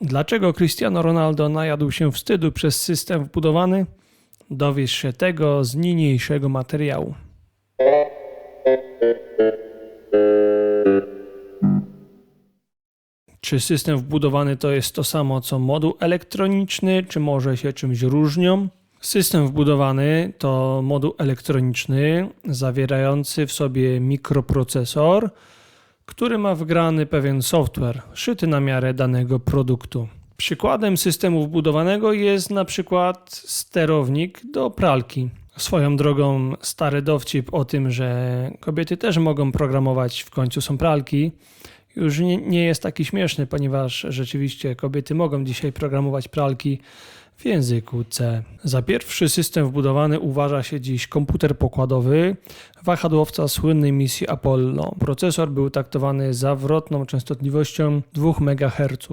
Dlaczego Cristiano Ronaldo najadł się wstydu przez system wbudowany? Dowiesz się tego z niniejszego materiału. Czy system wbudowany to jest to samo co moduł elektroniczny, czy może się czymś różnią? System wbudowany to moduł elektroniczny zawierający w sobie mikroprocesor, który ma wgrany pewien software szyty na miarę danego produktu. Przykładem systemu wbudowanego jest na przykład sterownik do pralki. Swoją drogą stary dowcip o tym, że kobiety też mogą programować, w końcu są pralki, już nie, nie jest taki śmieszny, ponieważ rzeczywiście kobiety mogą dzisiaj programować pralki w języku C. Za pierwszy system wbudowany uważa się dziś komputer pokładowy wahadłowca słynnej misji Apollo. Procesor był taktowany zawrotną częstotliwością 2 MHz,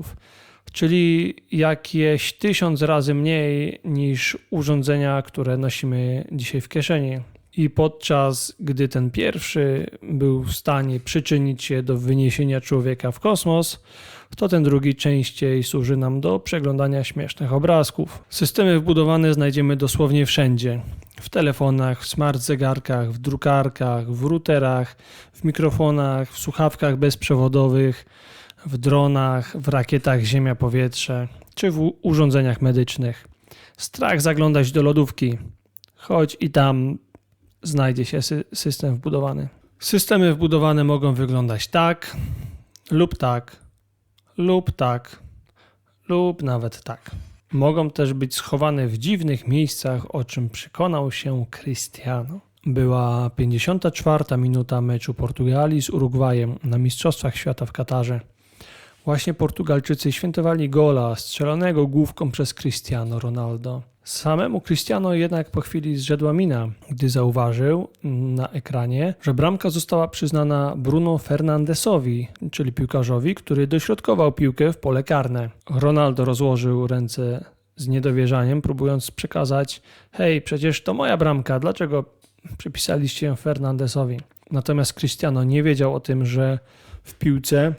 czyli jakieś tysiąc razy mniej niż urządzenia, które nosimy dzisiaj w kieszeni. I podczas gdy ten pierwszy był w stanie przyczynić się do wyniesienia człowieka w kosmos, to ten drugi częściej służy nam do przeglądania śmiesznych obrazków. Systemy wbudowane znajdziemy dosłownie wszędzie. W telefonach, w smart zegarkach, w drukarkach, w routerach, w mikrofonach, w słuchawkach bezprzewodowych, w dronach, w rakietach ziemia-powietrze czy w urządzeniach medycznych. Strach zaglądać do lodówki, choć i tam znajdzie się sy- system wbudowany. Systemy wbudowane mogą wyglądać tak, lub tak, lub tak, lub nawet tak. Mogą też być schowane w dziwnych miejscach, o czym przekonał się Cristiano. Była 54 minuta meczu Portugalii z Urugwajem na Mistrzostwach Świata w Katarze. Właśnie Portugalczycy świętowali gola strzelonego główką przez Cristiano Ronaldo. Samemu Cristiano jednak po chwili zrzedła mina, gdy zauważył na ekranie, że bramka została przyznana Bruno Fernandesowi, czyli piłkarzowi, który dośrodkował piłkę w pole karne. Ronaldo rozłożył ręce z niedowierzaniem, próbując przekazać: Hej, przecież to moja bramka, dlaczego przypisaliście ją Fernandesowi? Natomiast Cristiano nie wiedział o tym, że w piłce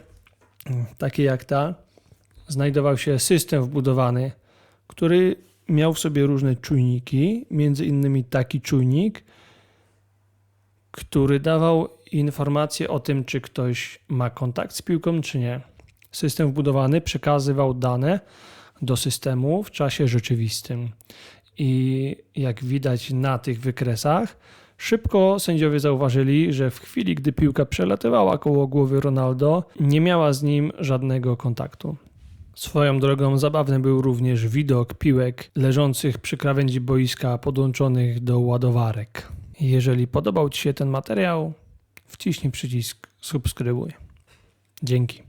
takiej jak ta znajdował się system wbudowany, który miał w sobie różne czujniki, między innymi taki czujnik, który dawał informację o tym, czy ktoś ma kontakt z piłką, czy nie. System wbudowany przekazywał dane do systemu w czasie rzeczywistym. I jak widać na tych wykresach, szybko sędziowie zauważyli, że w chwili, gdy piłka przelatywała koło głowy Ronaldo, nie miała z nim żadnego kontaktu. Swoją drogą zabawny był również widok piłek leżących przy krawędzi boiska podłączonych do ładowarek. Jeżeli podobał Ci się ten materiał, wciśnij przycisk subskrybuj. Dzięki.